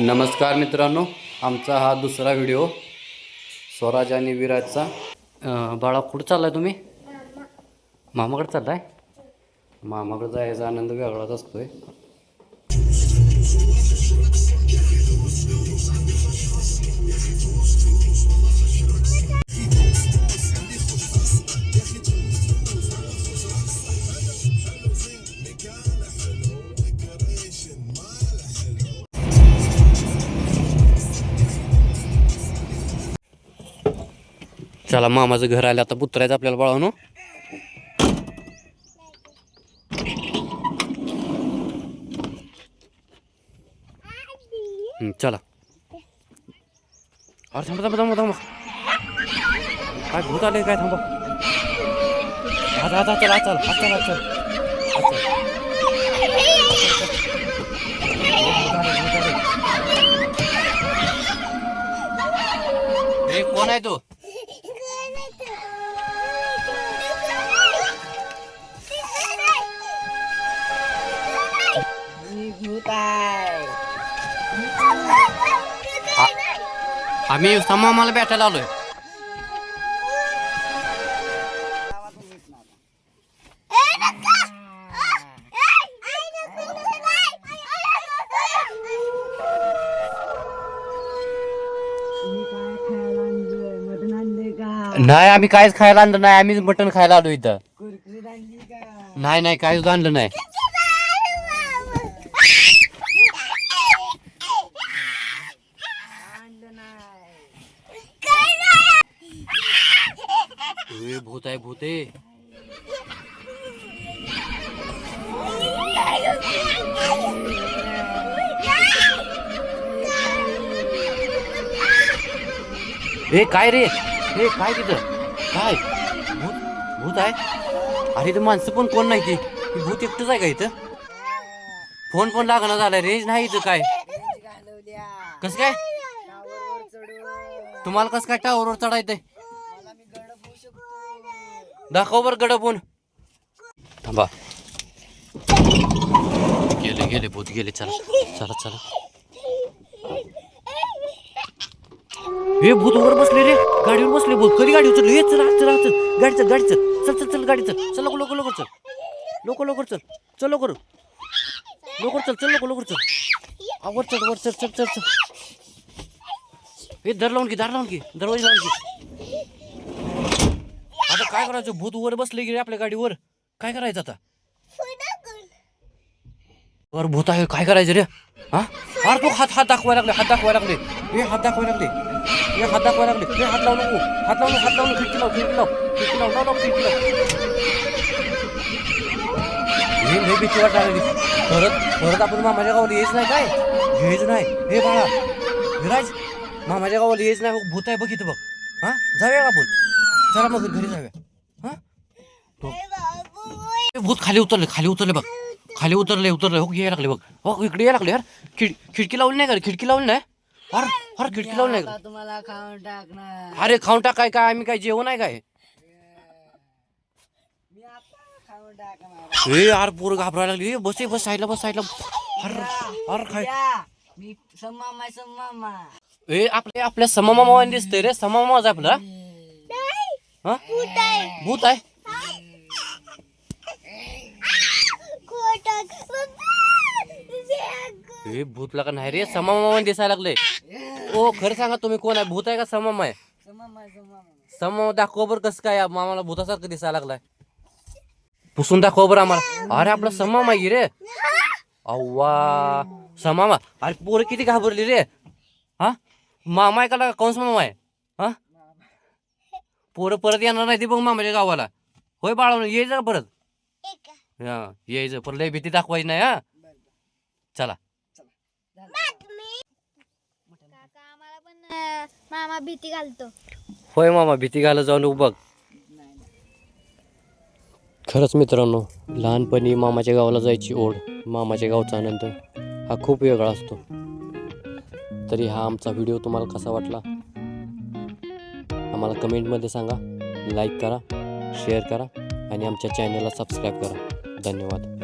नमस्कार मित्रांनो आमचा हा दुसरा व्हिडिओ स्वराज आणि विराजचा. बाळा कुठं चाललाय तुम्ही? मामाकडे चाललाय? मामाकडे जायचा आनंद वेगळाच असतोय. चला मामाचं घर आलं आता पुत्रायचं आपल्याला बाळानो. चला. अरे थांबा थांबा थांबा थांबा. काय भूत आले काय थांबा. आता चला चल चल चल. कोण आहे तू? आम्ही मामाला भेटायला आलोय. नाही आम्ही काहीच खायला आणलं नाही. आम्हीच मटण खायला आलो इथं. नाही नाही काहीच आणलं नाही. भूत आहे भूत। आहे ए काय रे? ए काय तिथं? काय? भूत भूत आहे अरे इथं माणसं पण कोण नाही ती? ही भूत एकटंच आहे का इथं? फोन पण लागणार झालाय रेंज नाही इथं काय? कस काय? तुम्हाला कस काय टावरवर चढायचंय? दाखव बर गडपून थांबा. गेले गेले भूत गेले. चला चला चला. हे भूत वर बसले रे. गाडीवर बसले भूत. कधी गाडी उचलली? हे चला चला चल. गाडी चल गाडी चल. चल चल चल गाडी चल. चल लवकर लवकर चल. लवकर लवकर चल. चल लवकर. लवकर चल चल लवकर लवकर चल. वर चल वर चल चल चल चल. हे दर लावून घे दार लावून घे. दरवाजा लावून घे. काय करायचं? भूत वर बसले की रे आपल्या गाडीवर? काय करायचं आता? वर भूत आहे काय करायचं रे? हा? अरे तू हात हात दाखवायला लागले हात दाखवायला लागले. हे हात दाखवायला लागले. हे हात दाखवायला लागले. हे हात लावू नको. हात लावून हात लावून खिडकी लाव खिडकी लाव. खिडकी लाव लाव खिडकी लाव. हे भीती वाटायला परत परत आपण मामाच्या गावाला यायच नाही काय? घ्यायच नाही. हे बाळा विराज मामाच्या गावाला यायच नाही. भूत आहे बघ इथं बघ. हा? जाऊया का आपण? चला मग घरी जाऊया. हा? तो- हे भूत खाली उतरले खाली उतरले बघ. खाली उतरले उतरले. हो यायला लागले बघ. हो इकडे यायला लागले यार. खिड खिडकी लावली नाही का रे? खिडकी लावली नाही? अरे अरे खिडकी लावली नाही का? तुम्हाला खाऊन टाकणार अरे खाऊन टाक काय काय आम्ही काय जेवण आहे काय? ए यार पोर घाबरायला लागली. बस बस साईडला बस साईडला. अरे अरे काय? ए आपल्या आपल्या सममामा दिसतंय रे. आहे आपला. हा? भूत आहे. ए भूतला का नाही रे? सममामा दिसायला लागले ओ खरं सांगा तुम्ही कोण आहे? भूत आहे का सममामा आहे? सम्मामा सम्मामा सममामा दाखव बरं कसं काय मामाला भूतासारखं दिसायला लागलाय. पुसून दाखव बरं आम्हाला. अरे आपला समामा आहे रे. अव्वा समामा अरे पोरं किती घाबरली रे. हा? मामा आहे का कोण मामा आहे? हा? पोरं परत येणार नाही ती बघ मामाच्या गावाला. होय बाळा यायचं का परत. हा यायचं परत. लय भीती दाखवायची नाही हा. चला. काका आम्हाला पण अं, मामा भीती घालतो. होय मामा भीती घाला जाऊन बघ. खरंच मित्रांनो लहानपणी मामाच्या गावाला जायची ओढ मामाच्या गावचा आनंद हा खूप वेगळा असतो. तरी हा आमचा व्हिडिओ तुम्हाला कसा वाटला? आम्हाला कमेंटमध्ये सांगा लाईक करा शेअर करा आणि आमच्या चॅनलला सबस्क्राईब करा. धन्यवाद.